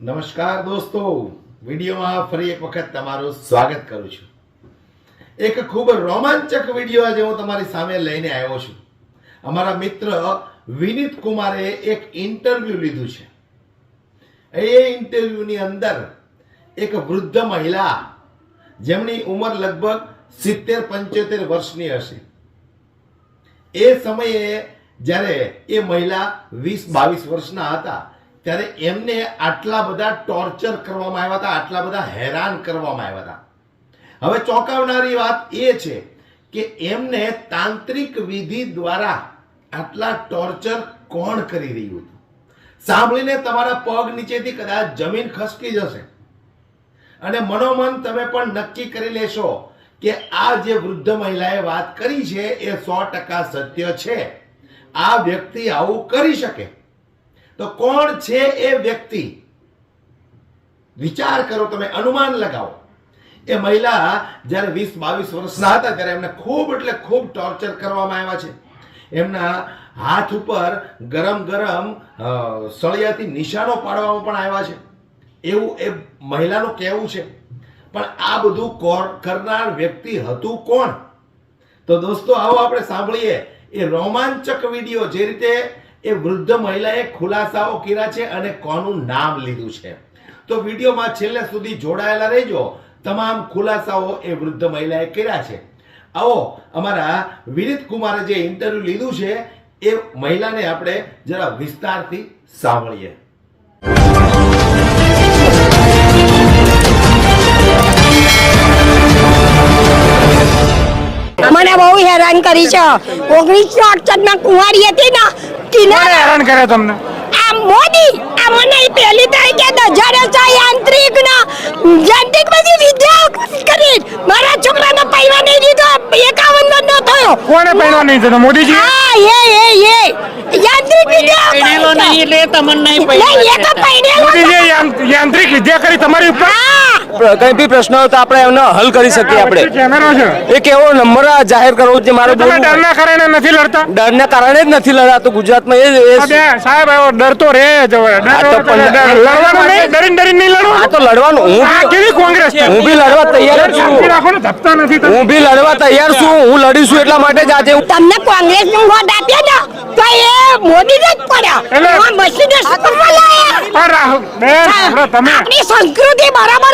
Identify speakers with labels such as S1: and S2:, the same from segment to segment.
S1: નમસ્કાર દોસ્તો. વિડીયોમાં ફરી એક વખત તમારું સ્વાગત કરું છું. એક ખૂબ રોમાંચક વીડિયો આજે હું તમારી સામે લઈને આવ્યો છું. અમારા મિત્ર વિનીત કુમારે એક ઇન્ટરવ્યુ લીધું છે. એ ઇન્ટરવ્યુની અંદર એક વૃદ્ધ મહિલા જેમની ઉંમર લગભગ સિત્તેર પંચોતેર વર્ષની હશે. એ સમયે જ્યારે એ મહિલા વીસ બાવીસ વર્ષના હતા ત્યારે એમને આટલા બધા ટોર્ચર કરવામાં આવ્યા હતા, આટલા બધા હેરાન કરવામાં આવ્યા હતા. હવે ચોંકાવનારી વાત એ છે કે એમને તાંત્રિક વિધિ દ્વારા આટલા ટોર્ચર કોણ કરી રહ્યું હતું? સાંભળીને તમારા પગ નીચેથી કદાચ જમીન ખસકી જશે. અને મનોમન તમે પણ નક્કી કરી લેશો કે આ જે વૃદ્ધ મહિલાએ વાત કરી છે એ સો ટકા સત્ય છે. આ વ્યક્તિ આવું કરી શકે. તો કોણ છે એ વ્યક્તિ? વિચાર કરો, તમે અનુમાન લગાવો. એ મહિલા જ્યારે વીસ, બાવીસ વર્ષના હતા ત્યારે એમને ખૂબ એટલે ખૂબ ટોર્ચર કરવામાં આવ્યા છે. એમના હાથ ઉપર ગરમ ગરમ સળિયાથી નિશાનો પાડવામાં પણ આવ્યા છે. એવું એ મહિલાનું કહેવું છે. પણ આ બધું કોર- કરનાર વ્યક્તિ હતું કોણ? તો દોસ્તો, આવો આપણે સાંભળીએ. એ રોમાંચક વીડિયો જે રીતે એ વૃદ્ધ મહિલાએ ખુલાસાઓ કર્યા છે અને કોનું નામ લીધું છે. તો વિડીયોમાં છેલ્લે સુધી જોડાયેલા રહેજો. તમામ ખુલાસાઓ એ વૃદ્ધ મહિલાએ કર્યા છે. આવો, અમારા વિનિત કુમારે જે ઇન્ટરવ્યુ લીધું છે, એ મહિલાને આપણે જરા વિસ્તારથી સાંભળીએ.
S2: મને બહુ હેરાન કરી છે. ઓગણીસો અડસઠમાં કુંવારી હતી ને
S3: કોણે
S2: કિનારે
S3: હેરાન કરે તમને?
S2: આ મોદી આ મને પહેલી તારીખે દજાડે છે યાંત્રિક ના યાંત્રિક બધી વિદ્યા કરી. મારા છોકરાને પૈવા નહીં દીધો એકાવન નો થયો.
S3: કોણે પહેરવા નહીં થતો મોદીજી
S2: હા એ એ એ. યાંત્રિક
S4: વિદ્યા
S2: પૈડેલો
S4: નહીં એટલે તમને નહીં
S2: નહીં, એ તો પૈડેલો છે.
S3: મોદીજીએ યાંત્રિક વિદ્યા કરી તમારી ઉપર?
S2: હા.
S5: કઈ બી પ્રશ્ન હોય તો આપણે એનો હલ કરી શકીએ આપણે. એક એવો નંબર જાહેર કરવો છે મારો
S3: ડરના કારણે નથી લડતા?
S5: ડરના કારણે જ નથી લડાતો ગુજરાતમાં એ
S3: સાહેબ ડર તો રે જ હવે. ડર
S5: આ તો
S3: હોય તો
S5: પણ-
S3: ડર. લડવાનું નહીં ડરીને ડરીને નહીં
S5: આ તો લડવાનું. હું
S3: કેવી કોંગ્રેસ
S5: હું બી લડવા તૈયાર જ છું. હું બી લડવા તૈયાર છું. હું લડીશું એટલા માટે જ આજે હું
S2: તમને કોંગ્રેસનું વોટ આપ્યો ને તો એ મોદી જ પડ્યા.
S3: એટલે-
S2: એમાં મસીને સ્કૂલમાં લાયા?
S3: પણ રાહુલ બેન આપણે તમે.
S2: આપણી સંસ્કૃતિ બરાબર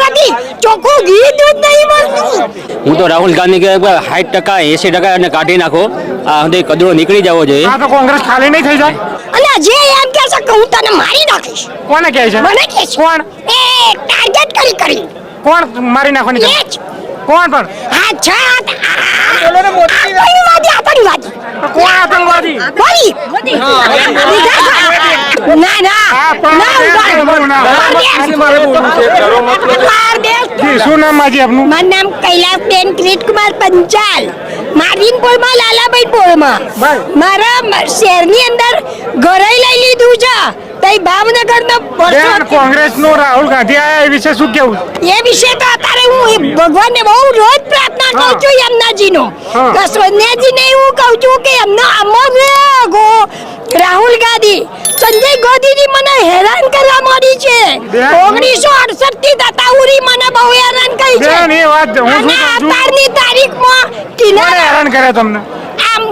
S2: હતી ઘી દૂધ નહીં મળતું
S6: હું તો રાહુલ ગાંધી કે સાઠ ટકા એસી ટકા એને કાઢી નાખો આ સુધી કદરો નીકળી જવો જોઈએ
S3: આ તો કોંગ્રેસ ખાલી નહીં થઈ જાય
S2: અને જે એમ કે છે કે હું તને મારી નાખીશ
S3: કોને કહે છે
S2: મને કે છે
S3: કોણ
S2: એ ટાર્ગેટ કરી કરી
S3: કોણ મારી નાખવાની છે? કોણ પણ
S2: હા છ આ- આ- આતંકવાદી આતંકવાદી
S3: કોણ આતંકવાદી
S2: મોદી ના ના ના.
S3: ના. શું નામ માજી આપનું?
S2: મારું નામ કૈલાસબેન કિરીટકુમાર પંચાલ. મારીનપુરમાં લાલાભાઈપુરમાં મારા શહેરની અંદર ઘરે લઈ લીધું છે. તઈ ભાવનગરનો
S3: બેન
S2: વર્ષો
S3: કોંગ્રેસ નો રાહુલ ગાંધી આયા એ વિશે શું કેવું?
S2: એ વિશે તો અત્યારે હું ભગવાનને બહુ રોજ પ્રાર્થના કરું છું યમનાજી
S3: નો
S2: તો સોનિયાજીને હું કહું છું કે એમનો અમર ગો રાહુલ ગાંધી સંજય ગોધીજી મને હેરાન કરવા મળી છે.
S3: બેન,
S2: ઓગણીસો અડસઠથી દતાઉરી મને બહુ હેરાન કરી છે.
S3: બેન એ વાત હું શું
S2: તારીખમાં કિનારે
S3: હેરાન કરે તમને?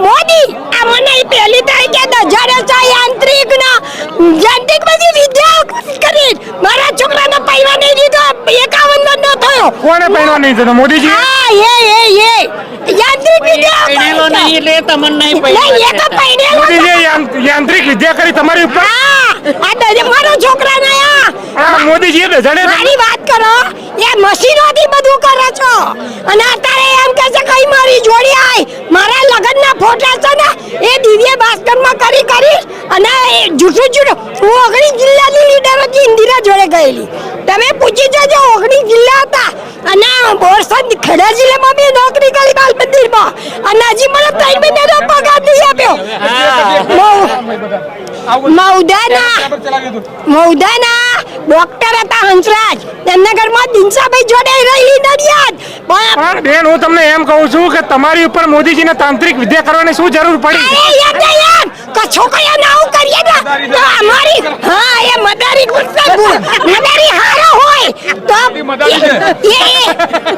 S2: મોદી આ મને પહેલી તારીખે દજાડે છે યાંત્રિક ના યાંત્રિક બધી વિદ્યા કરી. મારા છોકરાને પૈવા નહીં દીધો એકાવન નો થયો.
S3: કોણે પૈવા નહીં દીધો? મોદીજી
S2: હા એ એ એ. યાંત્રિક
S4: વિદ્યા
S2: પૈડેલો
S4: નહીં. એટલે તમને નહીં
S2: નહીં એ તો
S3: પૈડેલો મોદીજી યાંત્રિક વિદ્યા કરી તમારી ઉપર?
S2: હા આ મારો છોકરાને આ
S3: આ જણે
S2: મારી વાત કરો એ મશીનોથી બધું કરે છો. અને અત્યારે એમ કે છે કઈ મારી જોડી આય. મારા લગ્નના ફોટા છે ને એ દિવ્ય ભાસ્કરમાં કરી કરી અને એ જૂઠું જૂઠું હું ઓગણીસ જિલ્લાની લીડર હતી ઇન્દિરા જોડે ગયેલી. તમે પૂછી જજો ઓગણીસ જિલ્લા હતા. અને બોરસદ ખેડા જિલ્લામાં બી નોકરી કરી બાલ મંદિરમાં અને હજી મને ત્રણ મહિનાનો પગાર નહીં આપ્યો. મૌદાના મૌદાના ડોક્ટર હતા હંસરાજ. એમના ઘરમાં દિનસાભાઈ જોડે રહી નડિયાદ. પણ
S3: બેન હું તમને એમ કહું છું કે તમારી ઉપર મોદીજીને તાંત્રિક વિદ્યા કરવાની શું જરૂર પડી?
S2: અરે યાર ને યાર કે ના હું કરીએ ને તો અમારી હા એ મદારી ગુસ્સે મદારી હારો હોય. તો એ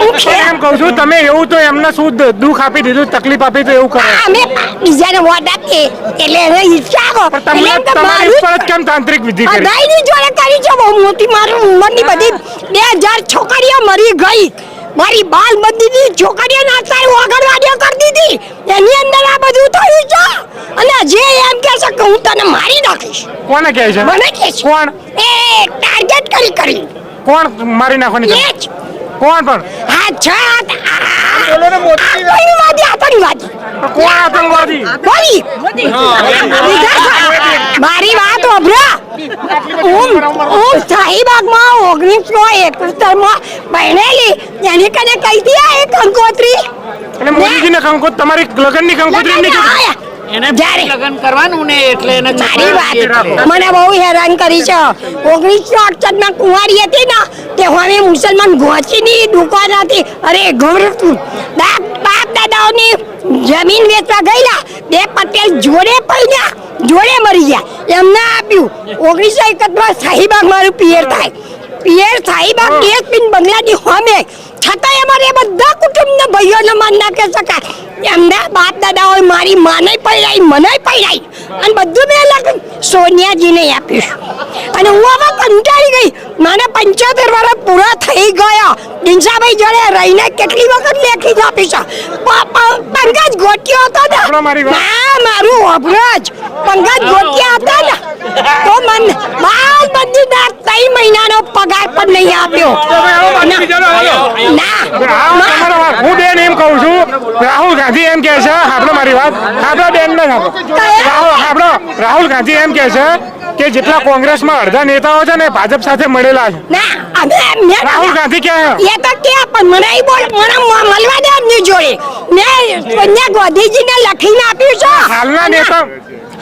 S2: હું
S3: એમ કહું છું તમે એવું તો એમને શું દુઃખ આપી દીધું તકલીફ આપી તો એવું કરો.
S2: અમે બીજાને વોટ આપીએ. એટલે એને ઈચ્છા આવો તમે
S3: તમને તમારી
S2: મારું
S3: ઉપર કેમ તાંત્રિક વિધિ કરી?
S2: નહીં જોડે કરી બહુ મારી ઉંમરની બધી બે હજાર છોકરીઓ મરી ગઈ. મારી બાલ બંદીની છોકરીઓ અત્યારે ઓગણવાડીઓ કરી દીધી. એની અંદર આ બધું થયું છે. અને જે એમ કે છે કે હું તને મારી નાખીશ.
S3: કોને કહે છે?
S2: મને કહે છે.
S3: કોણ?
S2: એ ટાર્ગેટ કરી કરી.
S3: કોણ મારી નાખવાની
S2: એ
S3: છે?
S2: જ.
S3: કોણ પણ?
S2: હા છ આતંકવાદી આતંકવાદી
S3: કોણ આતંકવાદી?
S2: બોલી. વાત ઓભરા હું શાહીબાગમાં ઓગણીસો એકોતેરમાં ભણેલી. એની કને કહી દી આ એક કંકોત્રી
S3: એટલે મોદીજીને કંકો તમારી લગ્નની કંકોત્રી એમની
S4: એને
S2: જ્યારે.
S4: કરવાનું ને એટલે એને
S2: મારી વાત મને બહુ હેરાન કરી છે. ઓગણીસો અડસઠમાં કુંવારી હતી ને તે હવે મુસલમાન ગોચીની દુકાન હતી. અરે બાપ દાદાઓની જમીન વેચવા ગયેલા બે પટેલ જોડે પડ્યા જોડે મરી ગયા. એમને આપ્યું. ઓગણીસો એકત્રીસ શાહીબાગ મારું પિયર થાય. પિયર શાહીબાગ ડીએસપી બંગલાની હોમે. છતાંય અમારે બધા કુટુંબના ભાઈઓને માન ના કહી શકાય. એમના બાપ દાદા હોય મારી માને પડાઈ મને પડાઈ. અને બધું મેં સોનિયાજીને આપ્યું. અને હું આમાં કંટાળી ગઈ. મને પંચોતેર વર્ષ પૂરા થઈ ગયા. ડીંસાભાઈ જોડે રહીને કેટલી વખત લેખી આપી છે પંકજ ગોટિયો હતો ને. ના મારું અભરજ. પંકજ ગોટિયા હતા ને. તો મન બાલ દર ત્રણ મહિનાનો પગાર પણ નહીં આપ્યો. ના.
S3: હું બેન એમ કહું છું. રાહુલ ગાંધી એમ કહે છે. આપણો મારી વાત. આપણો બેન ને આપણો રાહુલ ગાંધી એમ કહે છે કે જેટલા કોંગ્રેસમાં અડધા નેતાઓ છે ને ભાજપ સાથે મળેલા છે. રાહુલ ગાંધી ક્યાં
S2: એ તો કે પણ મને બોલ મને મળવા દે એમની જોડે. મેં ગાંધીજીને લખીને આપ્યું છે.
S3: હાલના નેતા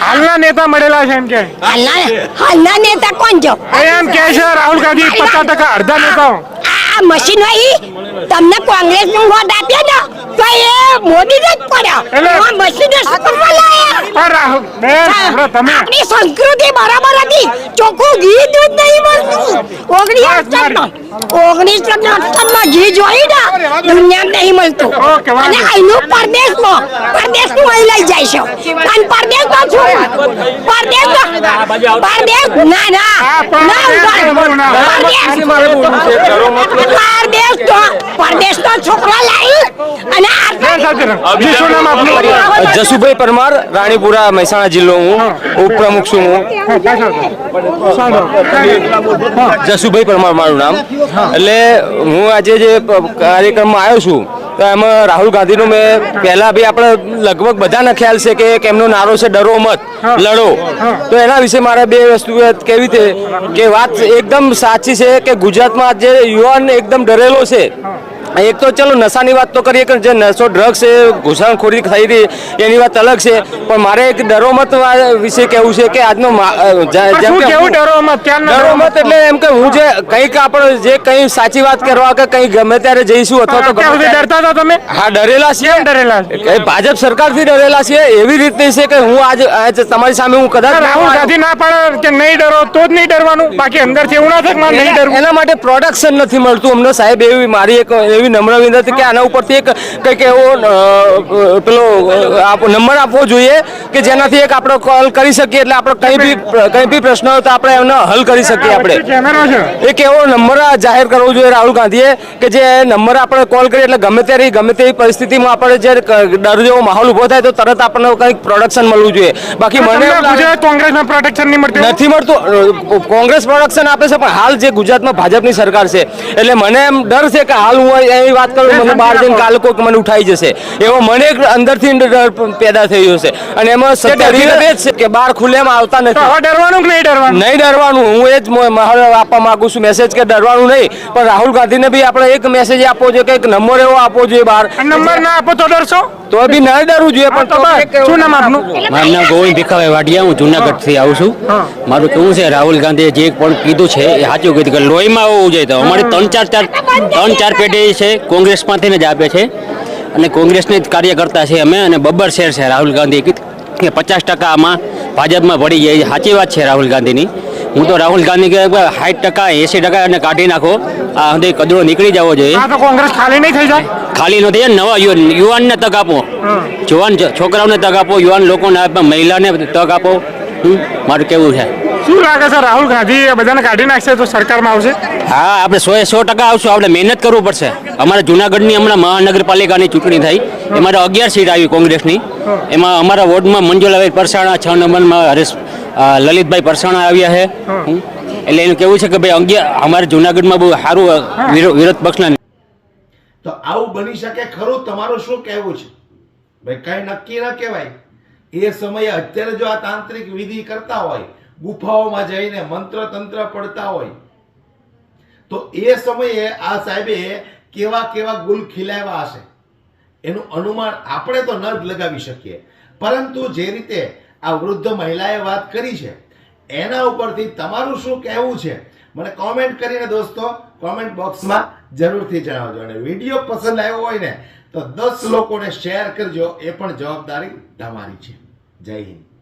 S3: હાલના નેતા મળેલા છે એમ કે.
S2: હાલના હાલના નેતા કોણ છો?
S3: એમ કે છે રાહુલ ગાંધી પચાસ ટકા અડધા નેતાઓ.
S2: આ મશીન હોય તમને કોંગ્રેસનું વોટ આપ્યો ને તો એ મોદી જ પડ્યા.
S3: આપણો તમે
S2: આપણી સંસ્કૃતિ બરાબર હતી ચોખ્ખું ઘી દૂધ નહીં મળતું. ઓગણીસો
S3: મારી.
S2: અડસઠમાં ઘી જોયું ને દુનિયામાં નહીં મળતું. અને. અહીંનું પરદેશમાં પરદેશનું અહીં લઈ જાય છે. અને પરદેશમાં શું? પરદેશમાં પરદેશ ના ના.
S3: હા, પણ
S2: ના
S3: પરદેશ
S2: પરદેશ
S5: મારે બોલવું છે. ઘરો મતલબ
S2: પરદેશ તો છોકરો લાવી અને
S5: જસુભાઈ પરમાર રાણીપુરા મહેસાણા જિલ્લો હું ઉપપ્રમુખ છું હું.
S3: હા,
S5: જસુભાઈ પરમાર મારું નામ. એટલે હું આજે જે કાર્યક્રમમાં આવ્યો છું તો એમાં રાહુલ ગાંધીનું મેં પહેલા બી આપણે લગભગ બધાને ખ્યાલ છે કે એક એમનો નારો છે ડરો મત લડો. તો એના વિશે મારે બે વસ્તુ કેવી રીતે કે વાત એકદમ સાચી છે કે ગુજરાતમાં જે યુવાન એકદમ ડરેલો છે એક તો ચલો નશાની વાત તો કરીએ કે જે નશો ડ્રગ્સ છે ઘૂસણખોરી થઈ રહી એની વાત અલગ છે. પણ મારે એક ડરો મત વિશે કહેવું છે કે આજનો મા- અ, જ-
S3: પણ
S5: જેમ
S3: શું
S5: કે
S3: કેવું
S5: હું-
S3: ડરો મત? ક્યારના
S5: ડરો મત? એટલે એમ કે હું જે કંઈક આપણે જે કંઈ સાચી વાત કરવા કે કંઈ ગમે ત્યારે જઈશું અથવા તો
S3: ડરતા હતા તમે?
S5: હા ડરેલા છીએ.
S3: ડરેલા છે?
S5: ભાજપ સરકારથી ડરેલા છીએ. એવી રીતની છે કે હું આજ આજ તમારી સામે હું કદાચ
S3: રાહુલ ગાંધી ના પાડે કે નહીં ડરો તો જ નહીં ડરવાનું. બાકી અંદરથી એવું ના થાય નહીં ડરવું.
S5: એના માટે પ્રોડક્શન નથી મળતું. અમને સાહેબ એવી મારી એક એવી નમ્ર વિનંતી કે આના ઉપરથી એક કંઈક એવો પેલો નંબર આપવો જોઈએ કે જેનાથી એક આપણે કોલ કરી શકીએ એટલે આપણે કંઈ બી કંઈ બી પ્રશ્ન હોય તો આપણે એમને હલ કરી શકીએ આપણે એક એવો નંબર જાહેર કરવો જોઈએ રાહુલ ગાંધીએ કે જે નંબર આપણે કોલ કરીએ એટલે ગમે ત્યારે ગમે તેવી પરિસ્થિતિમાં આપણે જે ડર જેવો માહોલ ઊભો થાય તો તરત આપણને કંઈક પ્રોડક્શન મળવું જોઈએ. બાકી મને એવું
S3: કોંગ્રેસમાં પ્રોટેક્શન નહીં મળતું
S5: નથી મળતું. કોંગ્રેસ પ્રોડક્શન આપે છે પણ હાલ જે ગુજરાતમાં ભાજપની સરકાર છે એટલે મને એમ ડર છે કે હાલ હું એની વાત કરું મને બહાર જઈને કાલે કોઈક મને ઉઠાઈ જશે. એવો મને એક અંદરથી ડર પેદા થયો છે. અને એમાં સત્ય છે. કે બહાર ખુલ્લેમાં આવતા નથી.
S3: ડરવાનું કે નહીં ડરવાનું?
S5: નહીં ડરવાનું. હું એ જ મો- આપવા માંગુ છું મેસેજ કે ડરવાનું નહીં. પણ રાહુલ ગાંધીને બી આપણે એક મેસેજ આપવો જોઈએ કે એક નંબર એવો આપવો જોઈએ બહાર.
S3: નંબર ના આપો તો ડરશો?
S5: તો બી ના ડરવું જોઈએ પણ
S3: શું નામ આપનું?
S6: મારું નામ ગોવિંદ ભીખાભાઈ વાડિયા હું જુનાગઢથી આવું છું. મારું કેવું છે રાહુલ ગાંધીએ જે પણ કીધું છે એ સાચું કીધું કે લોહીમાં હોવું જોઈએ તો. અમારી ત્રણ ચાર ચાર ત્રણ ચાર પેઢી છે કોંગ્રેસમાંથી જ આપે છે. અને કોંગ્રેસને જ કાર્યકર્તા છે અમે અને બબ્બર શેર છે રાહુલ ગાંધી. કે પચાસ ટકામાં ભાજપમાં પડી જાય સાચી વાત છે રાહુલ ગાંધીની. હું તો રાહુલ ગાંધી કે સાઠ ટકા એસી ટકા એને કાઢી નાખો. આ સુધી કદડો નીકળી જવો જોઈએ.
S3: કોંગ્રેસ ખાલી નહીં થઈ જાય?
S6: ખાલી નો થઈ જાય નવા યુવાનને તક આપો. જુવાન છોકરાઓને તક આપો યુવાન લોકોને આપો મહિલાને તક આપો. મારું કેવું છે.
S3: શું લાગે છે રાહુલ ગાંધી બધાને કાઢી નાખશે તો સરકારમાં આવશે?
S6: હા આપણે સો સો ટકા આવશું. આપણે મહેનત કરવું પડશે. અમારા જુનાગઢની હમણાં મહાનગરપાલિકાની ચૂંટણી થઈ. એમાં અગિયાર સીટ આવી કોંગ્રેસની. એમાં અમારા વોર્ડમાં મંજુલાભાઈ પરસાણા છ નંબરમાં હરેશ લલિતભાઈ પરસાણા આવ્યા છે. એટલે એનું કેવું છે કે ભાઈ અગિયાર અમારા જુનાગઢમાં બહુ સારું વિરોધ પક્ષના
S1: તો આવું બની શકે ખરું? તમારું શું કહેવું છે? ભાઈ કઈ નક્કી ન કહેવાય. એ સમયે અત્યારે જો આ તાંત્રિક વિધિ કરતા હોય ગુફાઓમાં જઈને મંત્ર તંત્ર પડતા હોય તો એ સમયે આ સાહેબે કેવા કેવા ગુલ ખીલાવ્યા હશે? એનું અનુમાન આપણે તો ન લગાવી શકીએ. પરંતુ જે રીતે આ વૃદ્ધ મહિલાએ વાત કરી છે, એના ઉપરથી તમારું શું કહેવું છે? મને કોમેન્ટ કરીને દોસ્તો કોમેન્ટ બોક્સમાં જરૂરથી જણાવજો. અને વીડિયો પસંદ આવ્યો હોય ને, તો દસ લોકોને શેર કરજો. એ પણ જવાબદારી તમારી છે. જય હિન્દ.